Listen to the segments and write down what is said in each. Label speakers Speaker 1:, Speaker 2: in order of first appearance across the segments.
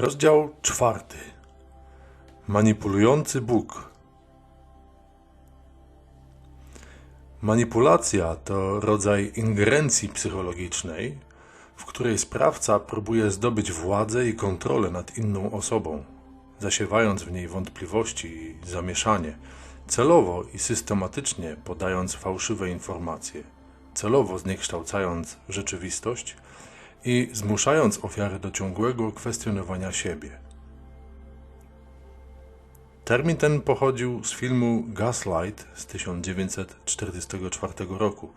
Speaker 1: Rozdział czwarty. Manipulujący Bóg. Manipulacja to rodzaj ingerencji psychologicznej, w której sprawca próbuje zdobyć władzę i kontrolę nad inną osobą, zasiewając w niej wątpliwości i zamieszanie, celowo i systematycznie podając fałszywe informacje, celowo zniekształcając rzeczywistość i zmuszając ofiarę do ciągłego kwestionowania siebie. Termin ten pochodził z filmu Gaslight z 1944 roku,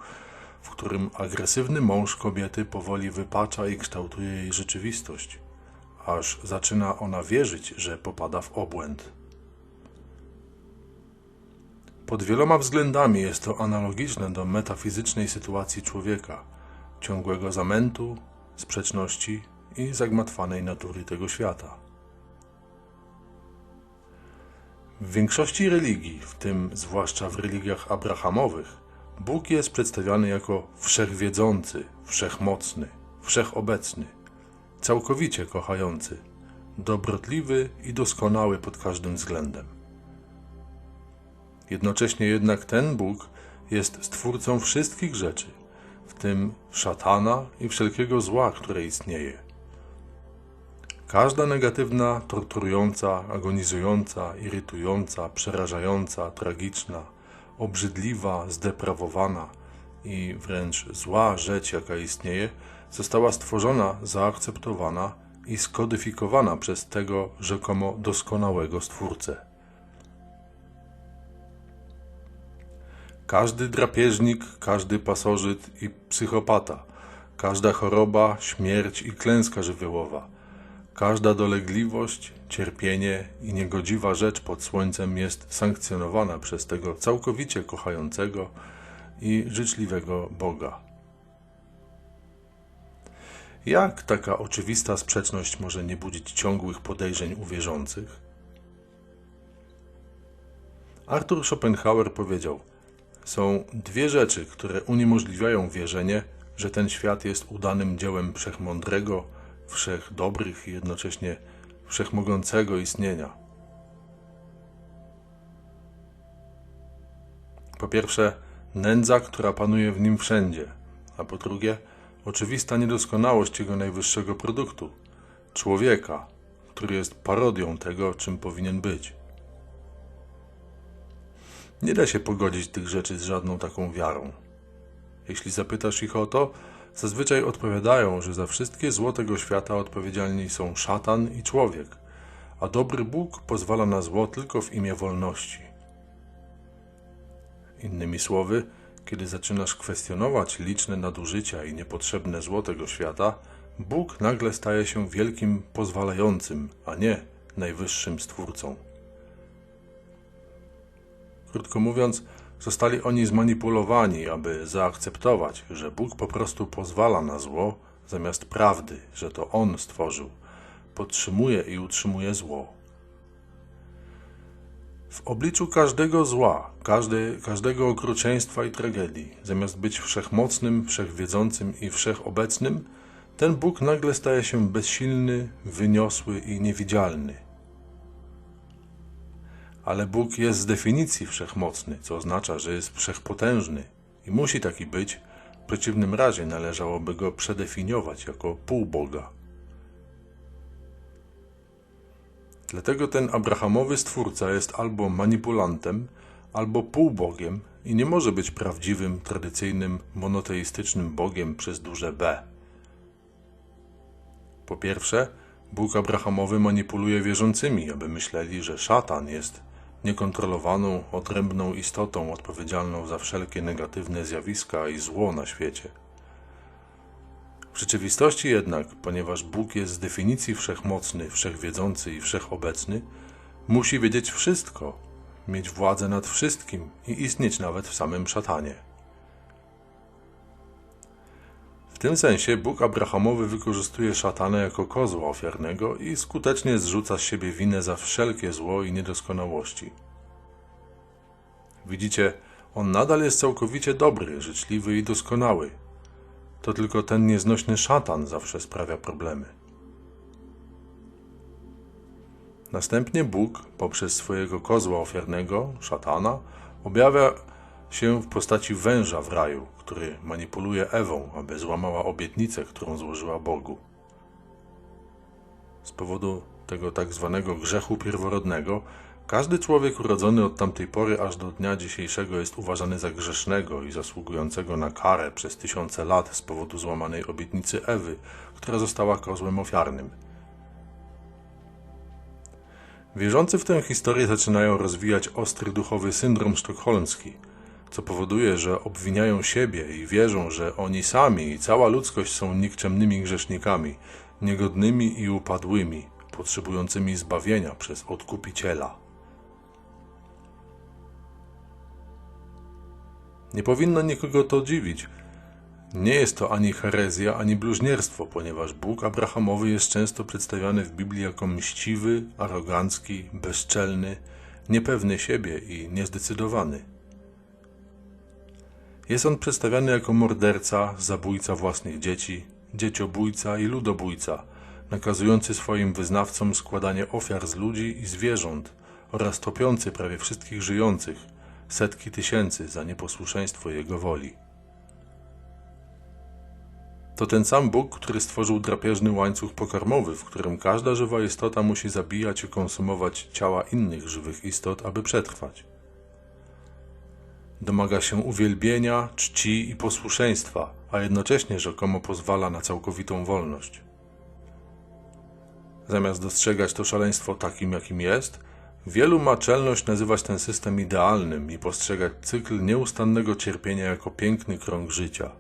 Speaker 1: w którym agresywny mąż kobiety powoli wypacza i kształtuje jej rzeczywistość, aż zaczyna ona wierzyć, że popada w obłęd. Pod wieloma względami jest to analogiczne do metafizycznej sytuacji człowieka, ciągłego zamętu, sprzeczności i zagmatwanej natury tego świata. W większości religii, w tym zwłaszcza w religiach abrahamowych, Bóg jest przedstawiany jako wszechwiedzący, wszechmocny, wszechobecny, całkowicie kochający, dobrotliwy i doskonały pod każdym względem. Jednocześnie jednak ten Bóg jest stwórcą wszystkich rzeczy, w tym szatana i wszelkiego zła, które istnieje. Każda negatywna, torturująca, agonizująca, irytująca, przerażająca, tragiczna, obrzydliwa, zdeprawowana i wręcz zła rzecz, jaka istnieje, została stworzona, zaakceptowana i skodyfikowana przez tego rzekomo doskonałego Stwórcę. Każdy drapieżnik, każdy pasożyt i psychopata, każda choroba, śmierć i klęska żywiołowa, każda dolegliwość, cierpienie i niegodziwa rzecz pod słońcem jest sankcjonowana przez tego całkowicie kochającego i życzliwego Boga. Jak taka oczywista sprzeczność może nie budzić ciągłych podejrzeń u wierzących? Arthur Schopenhauer powiedział – są dwie rzeczy, które uniemożliwiają wierzenie, że ten świat jest udanym dziełem wszechmądrego, wszechdobrych i jednocześnie wszechmogącego istnienia. Po pierwsze, nędza, która panuje w nim wszędzie, a po drugie, oczywista niedoskonałość jego najwyższego produktu człowieka, który jest parodią tego, czym powinien być. Nie da się pogodzić tych rzeczy z żadną taką wiarą. Jeśli zapytasz ich o to, zazwyczaj odpowiadają, że za wszystkie zło tego świata odpowiedzialni są szatan i człowiek, a dobry Bóg pozwala na zło tylko w imię wolności. Innymi słowy, kiedy zaczynasz kwestionować liczne nadużycia i niepotrzebne zło tego świata, Bóg nagle staje się wielkim pozwalającym, a nie najwyższym stwórcą. Krótko mówiąc, zostali oni zmanipulowani, aby zaakceptować, że Bóg po prostu pozwala na zło, zamiast prawdy, że to On stworzył, podtrzymuje i utrzymuje zło. W obliczu każdego zła, każdy, każdego okrucieństwa i tragedii, zamiast być wszechmocnym, wszechwiedzącym i wszechobecnym, ten Bóg nagle staje się bezsilny, wyniosły i niewidzialny ale Bóg jest z definicji wszechmocny, co oznacza, że jest wszechpotężny i musi taki być, w przeciwnym razie należałoby go przedefiniować jako półboga. Dlatego ten abrahamowy stwórca jest albo manipulantem, albo półbogiem i nie może być prawdziwym, tradycyjnym, monoteistycznym Bogiem przez duże B. Po pierwsze, Bóg Abrahamowy manipuluje wierzącymi, aby myśleli, że szatan jest niekontrolowaną, odrębną istotą odpowiedzialną za wszelkie negatywne zjawiska i zło na świecie. W rzeczywistości jednak, ponieważ Bóg jest z definicji wszechmocny, wszechwiedzący i wszechobecny, musi wiedzieć wszystko, mieć władzę nad wszystkim i istnieć nawet w samym szatanie. Tym sensie Bóg Abrahamowy wykorzystuje szatana jako kozła ofiarnego i skutecznie zrzuca z siebie winę za wszelkie zło i niedoskonałości. Widzicie, on nadal jest całkowicie dobry, życzliwy i doskonały. To tylko ten nieznośny szatan zawsze sprawia problemy. Następnie Bóg, poprzez swojego kozła ofiarnego, szatana, objawia się w postaci węża w raju, który manipuluje Ewą, aby złamała obietnicę, którą złożyła Bogu. Z powodu tego tak zwanego grzechu pierworodnego, każdy człowiek urodzony od tamtej pory aż do dnia dzisiejszego jest uważany za grzesznego i zasługującego na karę przez tysiące lat z powodu złamanej obietnicy Ewy, która została kozłem ofiarnym. Wierzący w tę historię zaczynają rozwijać ostry duchowy syndrom sztokholmski, co powoduje, że obwiniają siebie i wierzą, że oni sami i cała ludzkość są nikczemnymi grzesznikami, niegodnymi i upadłymi, potrzebującymi zbawienia przez odkupiciela. Nie powinno nikogo to dziwić. Nie jest to ani herezja, ani bluźnierstwo, ponieważ Bóg Abrahamowy jest często przedstawiany w Biblii jako mściwy, arogancki, bezczelny, niepewny siebie i niezdecydowany. Jest on przedstawiany jako morderca, zabójca własnych dzieci, dzieciobójca i ludobójca, nakazujący swoim wyznawcom składanie ofiar z ludzi i zwierząt oraz topiący prawie wszystkich żyjących, setki tysięcy za nieposłuszeństwo Jego woli. To ten sam Bóg, który stworzył drapieżny łańcuch pokarmowy, w którym każda żywa istota musi zabijać i konsumować ciała innych żywych istot, aby przetrwać. Domaga się uwielbienia, czci i posłuszeństwa, a jednocześnie rzekomo pozwala na całkowitą wolność. Zamiast dostrzegać to szaleństwo takim, jakim jest, wielu ma czelność nazywać ten system idealnym i postrzegać cykl nieustannego cierpienia jako piękny krąg życia.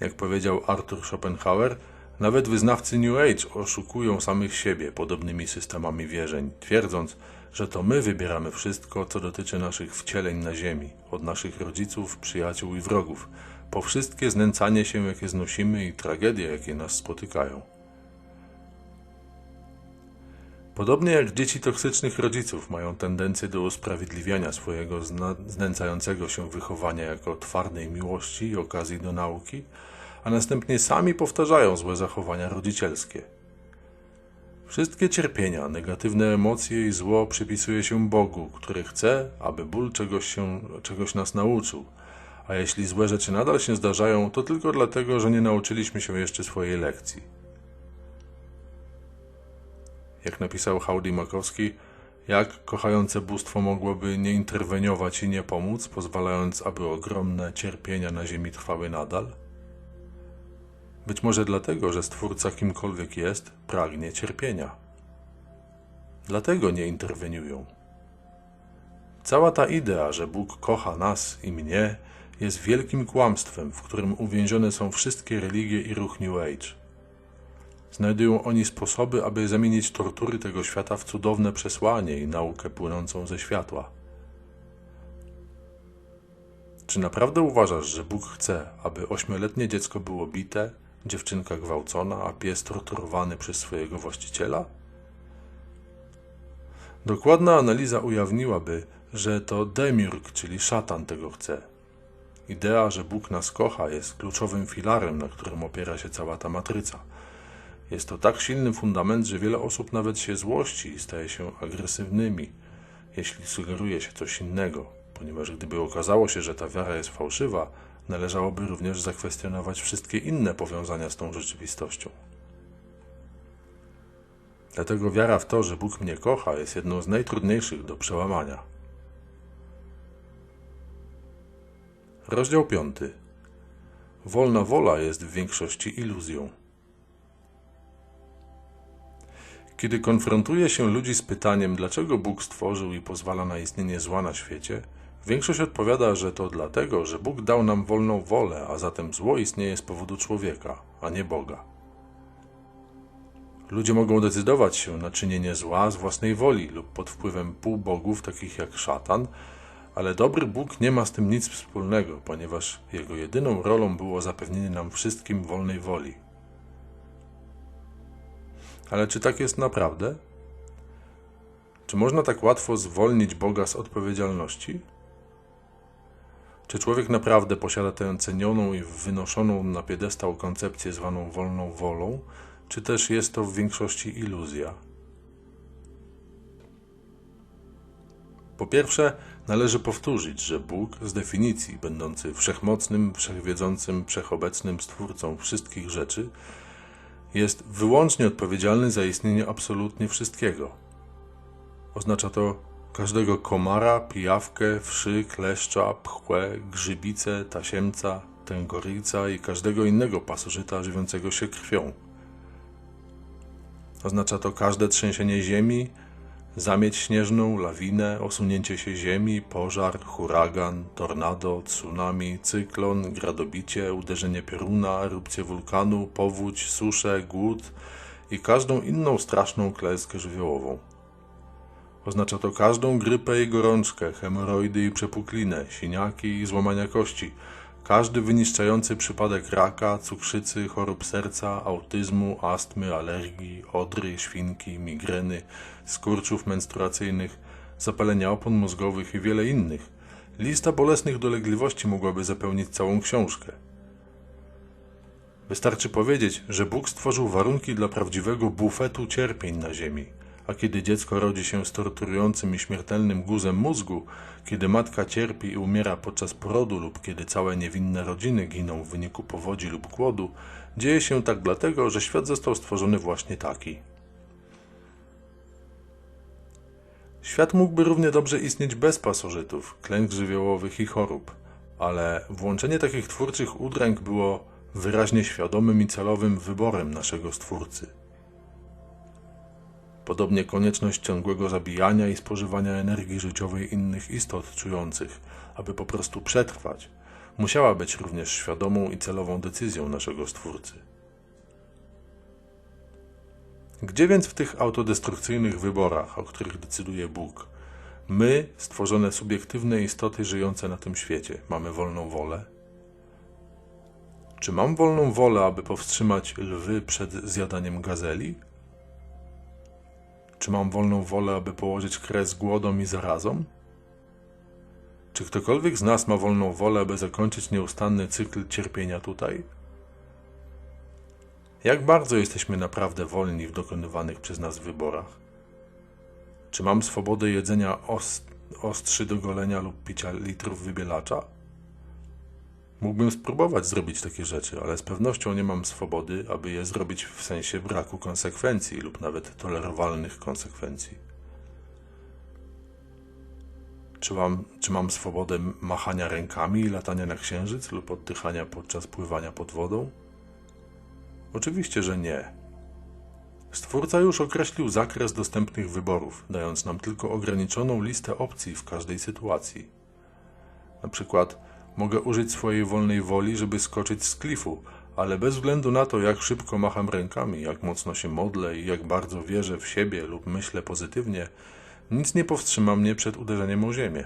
Speaker 1: Jak powiedział Arthur Schopenhauer, nawet wyznawcy New Age oszukują samych siebie podobnymi systemami wierzeń, twierdząc, że to my wybieramy wszystko, co dotyczy naszych wcieleń na ziemi, od naszych rodziców, przyjaciół i wrogów, po wszystkie znęcanie się, jakie znosimy i tragedie, jakie nas spotykają. Podobnie jak dzieci toksycznych rodziców mają tendencję do usprawiedliwiania swojego znęcającego się wychowania jako twardej miłości i okazji do nauki, a następnie sami powtarzają złe zachowania rodzicielskie. Wszystkie cierpienia, negatywne emocje i zło przypisuje się Bogu, który chce, aby ból czegoś, się, czegoś nas nauczył. A jeśli złe rzeczy nadal się zdarzają, to tylko dlatego, że nie nauczyliśmy się jeszcze swojej lekcji. Jak napisał Howdy Makowski, jak kochające bóstwo mogłoby nie interweniować i nie pomóc, pozwalając, aby ogromne cierpienia na ziemi trwały nadal? Być może dlatego, że Stwórca kimkolwiek jest, pragnie cierpienia. Dlatego nie interweniują. Cała ta idea, że Bóg kocha nas i mnie, jest wielkim kłamstwem, w którym uwięzione są wszystkie religie i ruch New Age. Znajdują oni sposoby, aby zamienić tortury tego świata w cudowne przesłanie i naukę płynącą ze światła. Czy naprawdę uważasz, że Bóg chce, aby ośmioletnie dziecko było bite, dziewczynka gwałcona, a pies torturowany przez swojego właściciela? Dokładna analiza ujawniłaby, że to demiurg, czyli szatan tego chce. Idea, że Bóg nas kocha, jest kluczowym filarem, na którym opiera się cała ta matryca. Jest to tak silny fundament, że wiele osób nawet się złości i staje się agresywnymi, jeśli sugeruje się coś innego, ponieważ gdyby okazało się, że ta wiara jest fałszywa, należałoby również zakwestionować wszystkie inne powiązania z tą rzeczywistością. Dlatego wiara w to, że Bóg mnie kocha, jest jedną z najtrudniejszych do przełamania. Rozdział 5. Wolna wola jest w większości iluzją. Kiedy konfrontuje się ludzi z pytaniem, dlaczego Bóg stworzył i pozwala na istnienie zła na świecie, Większość odpowiada, że to dlatego, że Bóg dał nam wolną wolę, a zatem zło istnieje z powodu człowieka, a nie Boga. Ludzie mogą decydować się na czynienie zła z własnej woli lub pod wpływem półbogów takich jak szatan, ale dobry Bóg nie ma z tym nic wspólnego, ponieważ jego jedyną rolą było zapewnienie nam wszystkim wolnej woli. Ale czy tak jest naprawdę? Czy można tak łatwo zwolnić Boga z odpowiedzialności? Czy człowiek naprawdę posiada tę cenioną i wynoszoną na piedestał koncepcję zwaną wolną wolą, czy też jest to w większości iluzja? Po pierwsze, należy powtórzyć, że Bóg z definicji, będący wszechmocnym, wszechwiedzącym, wszechobecnym stwórcą wszystkich rzeczy, jest wyłącznie odpowiedzialny za istnienie absolutnie wszystkiego. Oznacza to każdego komara, pijawkę, wszy, kleszcza, pchłę, grzybicę, tasiemca, tęgorica i każdego innego pasożyta żywiącego się krwią. Oznacza to każde trzęsienie ziemi, zamieć śnieżną, lawinę, osunięcie się ziemi, pożar, huragan, tornado, tsunami, cyklon, gradobicie, uderzenie pioruna, erupcję wulkanu, powódź, suszę, głód i każdą inną straszną klęskę żywiołową. Oznacza to każdą grypę i gorączkę, hemoroidy i przepuklinę, siniaki i złamania kości, każdy wyniszczający przypadek raka, cukrzycy, chorób serca, autyzmu, astmy, alergii, odry, świnki, migreny, skurczów menstruacyjnych, zapalenia opon mózgowych i wiele innych. Lista bolesnych dolegliwości mogłaby zapełnić całą książkę. Wystarczy powiedzieć, że Bóg stworzył warunki dla prawdziwego bufetu cierpień na ziemi – a kiedy dziecko rodzi się z torturującym i śmiertelnym guzem mózgu, kiedy matka cierpi i umiera podczas porodu lub kiedy całe niewinne rodziny giną w wyniku powodzi lub głodu, dzieje się tak dlatego, że świat został stworzony właśnie taki. Świat mógłby równie dobrze istnieć bez pasożytów, klęsk żywiołowych i chorób, ale włączenie takich twórczych udręk było wyraźnie świadomym i celowym wyborem naszego Stwórcy. Podobnie konieczność ciągłego zabijania i spożywania energii życiowej innych istot czujących, aby po prostu przetrwać, musiała być również świadomą i celową decyzją naszego Stwórcy. Gdzie więc w tych autodestrukcyjnych wyborach, o których decyduje Bóg, my, stworzone subiektywne istoty żyjące na tym świecie, mamy wolną wolę? Czy mam wolną wolę, aby powstrzymać lwy przed zjadaniem gazeli? Czy mam wolną wolę, aby położyć kres głodom i zarazom? Czy ktokolwiek z nas ma wolną wolę, aby zakończyć nieustanny cykl cierpienia tutaj? Jak bardzo jesteśmy naprawdę wolni w dokonywanych przez nas wyborach? Czy mam swobodę jedzenia ost ostrzy do golenia lub picia litrów wybielacza? Mógłbym spróbować zrobić takie rzeczy, ale z pewnością nie mam swobody, aby je zrobić w sensie braku konsekwencji lub nawet tolerowalnych konsekwencji. Czy mam, czy mam swobodę machania rękami i latania na księżyc lub oddychania podczas pływania pod wodą? Oczywiście, że nie. Stwórca już określił zakres dostępnych wyborów, dając nam tylko ograniczoną listę opcji w każdej sytuacji. Na przykład, Mogę użyć swojej wolnej woli, żeby skoczyć z klifu, ale bez względu na to, jak szybko macham rękami, jak mocno się modlę i jak bardzo wierzę w siebie lub myślę pozytywnie, nic nie powstrzyma mnie przed uderzeniem o ziemię.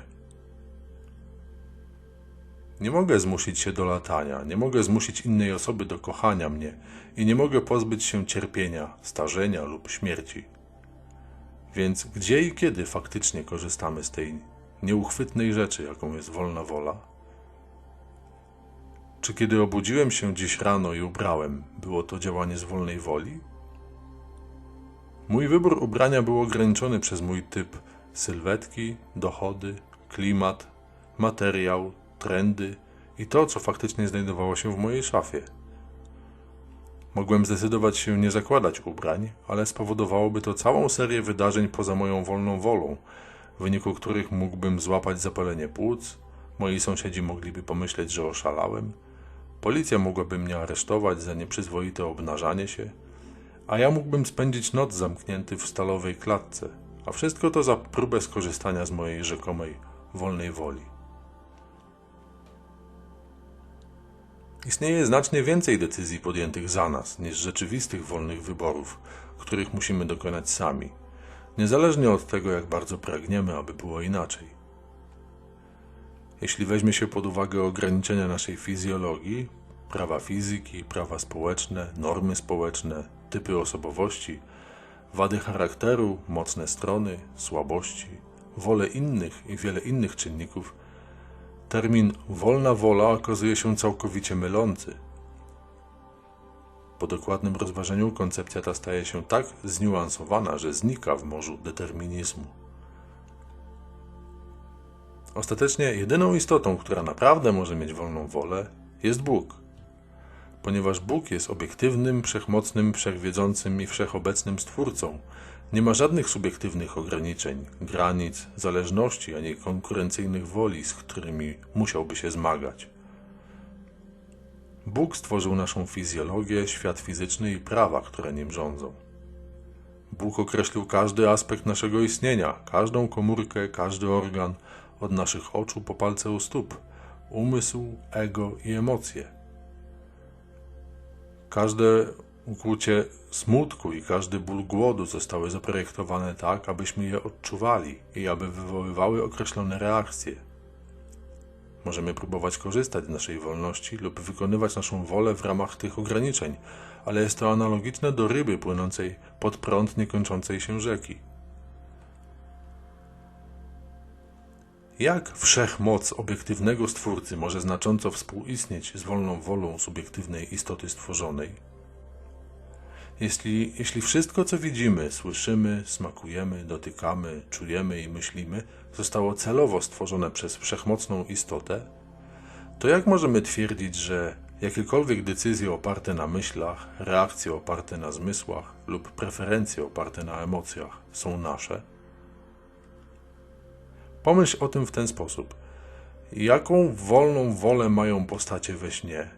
Speaker 1: Nie mogę zmusić się do latania, nie mogę zmusić innej osoby do kochania mnie i nie mogę pozbyć się cierpienia, starzenia lub śmierci. Więc gdzie i kiedy faktycznie korzystamy z tej nieuchwytnej rzeczy, jaką jest wolna wola? Czy kiedy obudziłem się dziś rano i ubrałem, było to działanie z wolnej woli? Mój wybór ubrania był ograniczony przez mój typ sylwetki, dochody, klimat, materiał, trendy i to, co faktycznie znajdowało się w mojej szafie. Mogłem zdecydować się nie zakładać ubrań, ale spowodowałoby to całą serię wydarzeń poza moją wolną wolą, w wyniku których mógłbym złapać zapalenie płuc, moi sąsiedzi mogliby pomyśleć, że oszalałem, Policja mogłaby mnie aresztować za nieprzyzwoite obnażanie się, a ja mógłbym spędzić noc zamknięty w stalowej klatce, a wszystko to za próbę skorzystania z mojej rzekomej wolnej woli. Istnieje znacznie więcej decyzji podjętych za nas niż rzeczywistych wolnych wyborów, których musimy dokonać sami, niezależnie od tego, jak bardzo pragniemy, aby było inaczej. Jeśli weźmie się pod uwagę ograniczenia naszej fizjologii, prawa fizyki, prawa społeczne, normy społeczne, typy osobowości, wady charakteru, mocne strony, słabości, wolę innych i wiele innych czynników, termin wolna wola okazuje się całkowicie mylący. Po dokładnym rozważeniu koncepcja ta staje się tak zniuansowana, że znika w morzu determinizmu. Ostatecznie jedyną istotą, która naprawdę może mieć wolną wolę, jest Bóg. Ponieważ Bóg jest obiektywnym, wszechmocnym, wszechwiedzącym i wszechobecnym Stwórcą, nie ma żadnych subiektywnych ograniczeń, granic, zależności ani konkurencyjnych woli, z którymi musiałby się zmagać. Bóg stworzył naszą fizjologię, świat fizyczny i prawa, które nim rządzą. Bóg określił każdy aspekt naszego istnienia, każdą komórkę, każdy organ, od naszych oczu po palce u stóp, umysł, ego i emocje. Każde ukłucie smutku i każdy ból głodu zostały zaprojektowane tak, abyśmy je odczuwali i aby wywoływały określone reakcje. Możemy próbować korzystać z naszej wolności lub wykonywać naszą wolę w ramach tych ograniczeń, ale jest to analogiczne do ryby płynącej pod prąd niekończącej się rzeki. Jak wszechmoc obiektywnego Stwórcy może znacząco współistnieć z wolną wolą subiektywnej istoty stworzonej? Jeśli, jeśli wszystko, co widzimy, słyszymy, smakujemy, dotykamy, czujemy i myślimy, zostało celowo stworzone przez wszechmocną istotę, to jak możemy twierdzić, że jakiekolwiek decyzje oparte na myślach, reakcje oparte na zmysłach lub preferencje oparte na emocjach są nasze? Pomyśl o tym w ten sposób. Jaką wolną wolę mają postacie we śnie?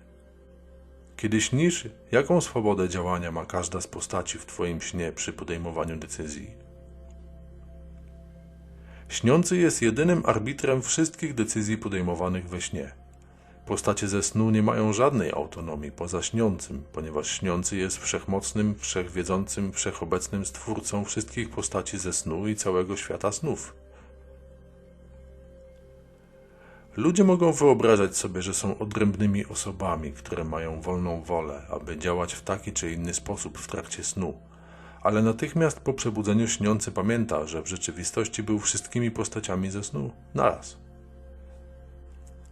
Speaker 1: Kiedy śnisz, jaką swobodę działania ma każda z postaci w Twoim śnie przy podejmowaniu decyzji? Śniący jest jedynym arbitrem wszystkich decyzji podejmowanych we śnie. Postacie ze snu nie mają żadnej autonomii poza śniącym, ponieważ śniący jest wszechmocnym, wszechwiedzącym, wszechobecnym stwórcą wszystkich postaci ze snu i całego świata snów. Ludzie mogą wyobrażać sobie, że są odrębnymi osobami, które mają wolną wolę, aby działać w taki czy inny sposób w trakcie snu, ale natychmiast po przebudzeniu śniący pamięta, że w rzeczywistości był wszystkimi postaciami ze snu naraz.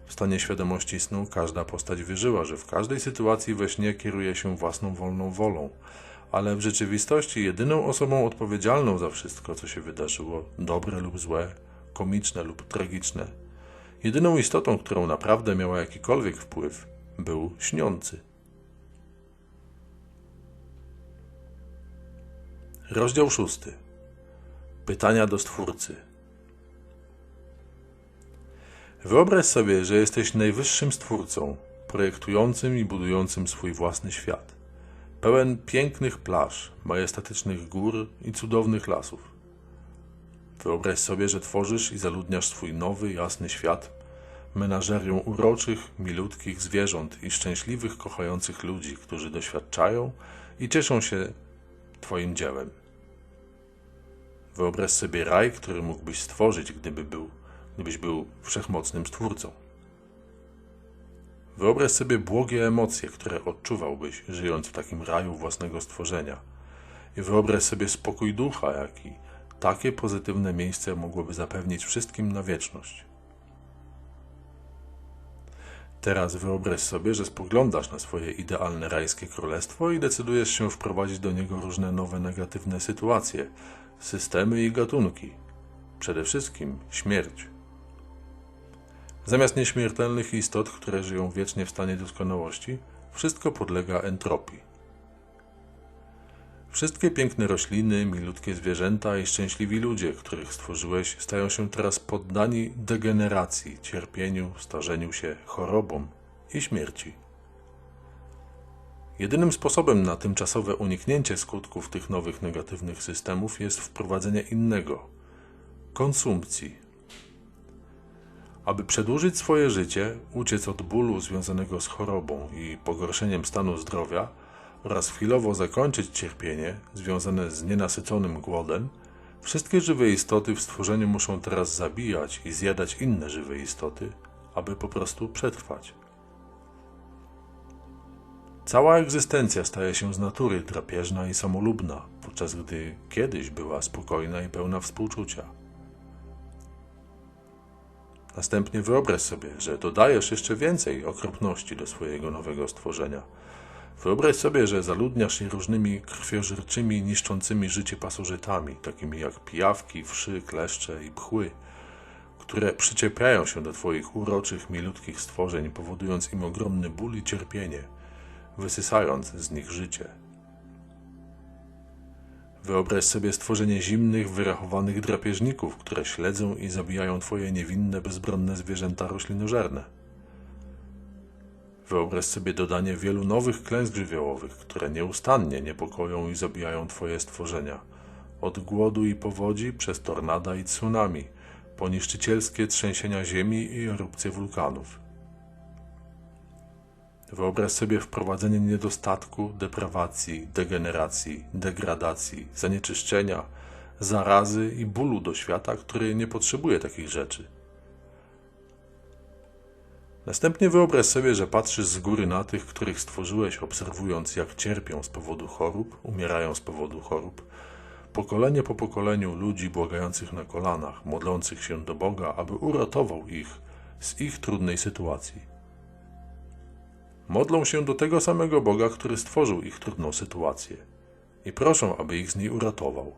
Speaker 1: W stanie świadomości snu każda postać wierzyła, że w każdej sytuacji we śnie kieruje się własną wolną wolą, ale w rzeczywistości jedyną osobą odpowiedzialną za wszystko, co się wydarzyło, dobre lub złe, komiczne lub tragiczne, Jedyną istotą, którą naprawdę miała jakikolwiek wpływ, był śniący. Rozdział szósty. Pytania do Stwórcy. Wyobraź sobie, że jesteś najwyższym Stwórcą, projektującym i budującym swój własny świat. Pełen pięknych plaż, majestatycznych gór i cudownych lasów. Wyobraź sobie, że tworzysz i zaludniasz swój nowy, jasny świat menażerią uroczych, milutkich zwierząt i szczęśliwych, kochających ludzi, którzy doświadczają i cieszą się Twoim dziełem. Wyobraź sobie raj, który mógłbyś stworzyć, gdyby był, gdybyś był wszechmocnym stwórcą. Wyobraź sobie błogie emocje, które odczuwałbyś, żyjąc w takim raju własnego stworzenia. I wyobraź sobie spokój ducha, jaki takie pozytywne miejsce mogłoby zapewnić wszystkim na wieczność. Teraz wyobraź sobie, że spoglądasz na swoje idealne rajskie królestwo i decydujesz się wprowadzić do niego różne nowe negatywne sytuacje, systemy i gatunki. Przede wszystkim śmierć. Zamiast nieśmiertelnych istot, które żyją wiecznie w stanie doskonałości, wszystko podlega entropii. Wszystkie piękne rośliny, milutkie zwierzęta i szczęśliwi ludzie, których stworzyłeś, stają się teraz poddani degeneracji, cierpieniu, starzeniu się, chorobom i śmierci. Jedynym sposobem na tymczasowe uniknięcie skutków tych nowych negatywnych systemów jest wprowadzenie innego konsumpcji. Aby przedłużyć swoje życie, uciec od bólu związanego z chorobą i pogorszeniem stanu zdrowia, oraz chwilowo zakończyć cierpienie związane z nienasyconym głodem, wszystkie żywe istoty w stworzeniu muszą teraz zabijać i zjadać inne żywe istoty, aby po prostu przetrwać. Cała egzystencja staje się z natury drapieżna i samolubna, podczas gdy kiedyś była spokojna i pełna współczucia. Następnie wyobraź sobie, że dodajesz jeszcze więcej okropności do swojego nowego stworzenia – Wyobraź sobie, że zaludniasz je różnymi krwiożerczymi, niszczącymi życie pasożytami, takimi jak pijawki, wszy, kleszcze i pchły, które przyczepiają się do Twoich uroczych, milutkich stworzeń, powodując im ogromny ból i cierpienie, wysysając z nich życie. Wyobraź sobie stworzenie zimnych, wyrachowanych drapieżników, które śledzą i zabijają Twoje niewinne, bezbronne zwierzęta roślinożerne. Wyobraź sobie dodanie wielu nowych klęsk żywiołowych, które nieustannie niepokoją i zabijają Twoje stworzenia. Od głodu i powodzi, przez tornada i tsunami, po niszczycielskie trzęsienia ziemi i erupcje wulkanów. Wyobraź sobie wprowadzenie niedostatku, deprawacji, degeneracji, degradacji, zanieczyszczenia, zarazy i bólu do świata, który nie potrzebuje takich rzeczy. Następnie wyobraź sobie, że patrzysz z góry na tych, których stworzyłeś, obserwując, jak cierpią z powodu chorób, umierają z powodu chorób. Pokolenie po pokoleniu ludzi błagających na kolanach, modlących się do Boga, aby uratował ich z ich trudnej sytuacji. Modlą się do tego samego Boga, który stworzył ich trudną sytuację i proszą, aby ich z niej uratował.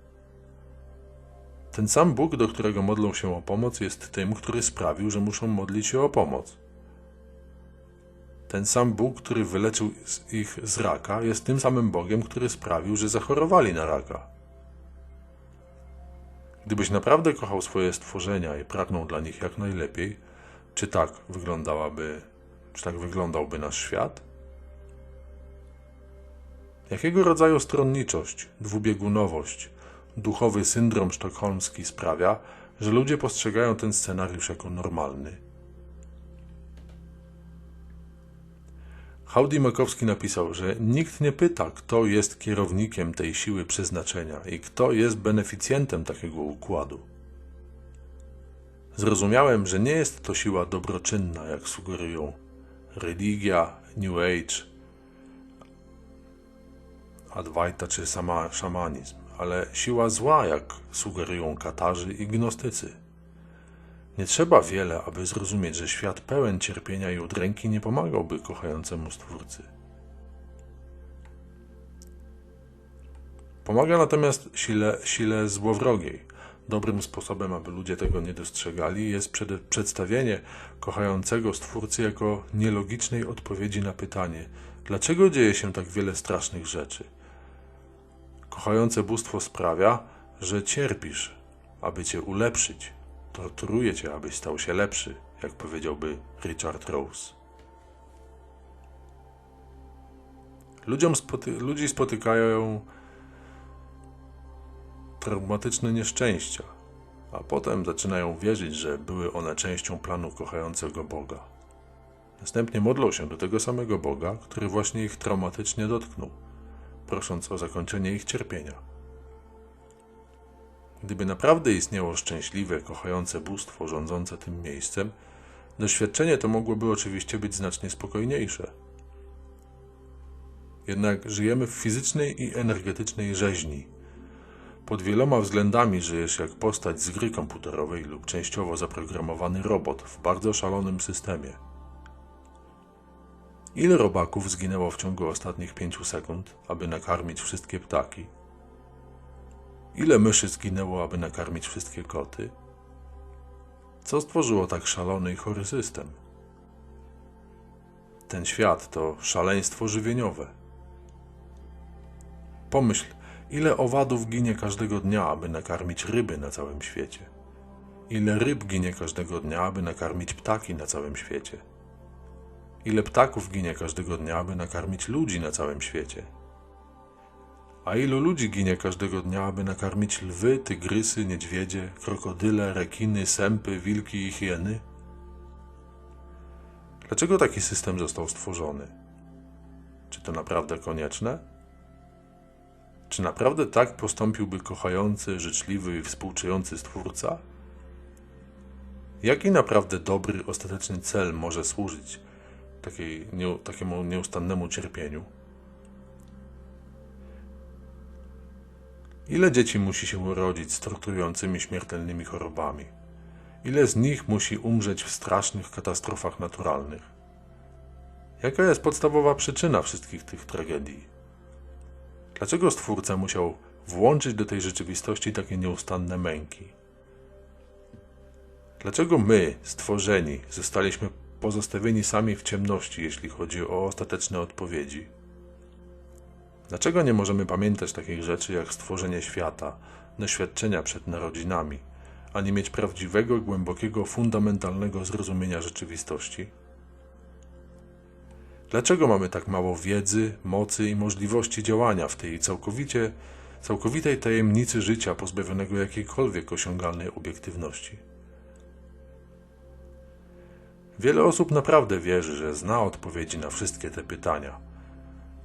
Speaker 1: Ten sam Bóg, do którego modlą się o pomoc, jest tym, który sprawił, że muszą modlić się o pomoc. Ten sam Bóg, który wyleczył ich z raka, jest tym samym Bogiem, który sprawił, że zachorowali na raka. Gdybyś naprawdę kochał swoje stworzenia i pragnął dla nich jak najlepiej, czy tak wyglądałaby, czy tak wyglądałby nasz świat? Jakiego rodzaju stronniczość, dwubiegunowość, duchowy syndrom sztokholmski sprawia, że ludzie postrzegają ten scenariusz jako normalny? Howdy Makowski napisał, że nikt nie pyta, kto jest kierownikiem tej siły przeznaczenia i kto jest beneficjentem takiego układu. Zrozumiałem, że nie jest to siła dobroczynna, jak sugerują religia, New Age, Advaita czy sama szamanizm, ale siła zła, jak sugerują katarzy i gnostycy. Nie trzeba wiele, aby zrozumieć, że świat pełen cierpienia i udręki nie pomagałby kochającemu Stwórcy. Pomaga natomiast sile, sile złowrogiej. Dobrym sposobem, aby ludzie tego nie dostrzegali, jest przed, przedstawienie kochającego Stwórcy jako nielogicznej odpowiedzi na pytanie, dlaczego dzieje się tak wiele strasznych rzeczy. Kochające bóstwo sprawia, że cierpisz, aby cię ulepszyć, torturuje cię, abyś stał się lepszy, jak powiedziałby Richard Rose. Ludziom spoty ludzi spotykają traumatyczne nieszczęścia, a potem zaczynają wierzyć, że były one częścią planu kochającego Boga. Następnie modlą się do tego samego Boga, który właśnie ich traumatycznie dotknął, prosząc o zakończenie ich cierpienia. Gdyby naprawdę istniało szczęśliwe, kochające bóstwo rządzące tym miejscem, doświadczenie to mogłoby oczywiście być znacznie spokojniejsze. Jednak żyjemy w fizycznej i energetycznej rzeźni. Pod wieloma względami żyjesz jak postać z gry komputerowej lub częściowo zaprogramowany robot w bardzo szalonym systemie. Ile robaków zginęło w ciągu ostatnich pięciu sekund, aby nakarmić wszystkie ptaki? Ile myszy zginęło, aby nakarmić wszystkie koty? Co stworzyło tak szalony i chory system? Ten świat to szaleństwo żywieniowe. Pomyśl, ile owadów ginie każdego dnia, aby nakarmić ryby na całym świecie. Ile ryb ginie każdego dnia, aby nakarmić ptaki na całym świecie. Ile ptaków ginie każdego dnia, aby nakarmić ludzi na całym świecie. A ilu ludzi ginie każdego dnia, aby nakarmić lwy, tygrysy, niedźwiedzie, krokodyle, rekiny, sępy, wilki i hieny? Dlaczego taki system został stworzony? Czy to naprawdę konieczne? Czy naprawdę tak postąpiłby kochający, życzliwy i współczujący Stwórca? Jaki naprawdę dobry, ostateczny cel może służyć takiej, nie, takiemu nieustannemu cierpieniu? Ile dzieci musi się urodzić z torturującymi śmiertelnymi chorobami? Ile z nich musi umrzeć w strasznych katastrofach naturalnych? Jaka jest podstawowa przyczyna wszystkich tych tragedii? Dlaczego Stwórca musiał włączyć do tej rzeczywistości takie nieustanne męki? Dlaczego my, stworzeni, zostaliśmy pozostawieni sami w ciemności, jeśli chodzi o ostateczne odpowiedzi? Dlaczego nie możemy pamiętać takich rzeczy jak stworzenie świata, doświadczenia przed narodzinami, ani mieć prawdziwego, głębokiego, fundamentalnego zrozumienia rzeczywistości? Dlaczego mamy tak mało wiedzy, mocy i możliwości działania w tej całkowicie, całkowitej tajemnicy życia pozbawionego jakiejkolwiek osiągalnej obiektywności? Wiele osób naprawdę wierzy, że zna odpowiedzi na wszystkie te pytania.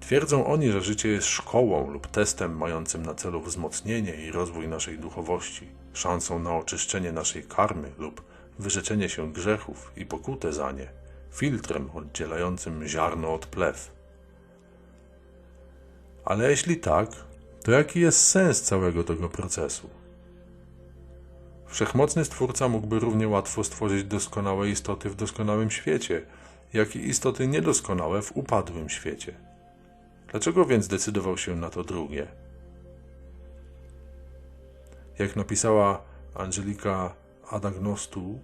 Speaker 1: Twierdzą oni, że życie jest szkołą lub testem mającym na celu wzmocnienie i rozwój naszej duchowości, szansą na oczyszczenie naszej karmy lub wyrzeczenie się grzechów i pokutę za nie, filtrem oddzielającym ziarno od plew. Ale jeśli tak, to jaki jest sens całego tego procesu? Wszechmocny Stwórca mógłby równie łatwo stworzyć doskonałe istoty w doskonałym świecie, jak i istoty niedoskonałe w upadłym świecie. Dlaczego więc decydował się na to drugie? Jak napisała Angelika Adagnostu,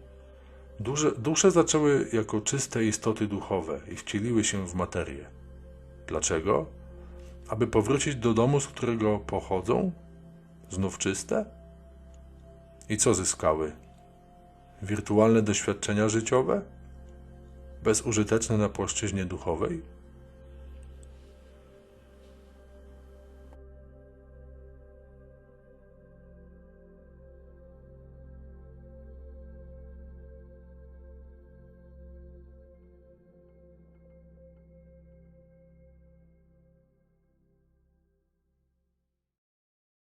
Speaker 1: duże, dusze zaczęły jako czyste istoty duchowe i wcieliły się w materię. Dlaczego? Aby powrócić do domu, z którego pochodzą? Znów czyste? I co zyskały? Wirtualne doświadczenia życiowe? Bezużyteczne na płaszczyźnie duchowej?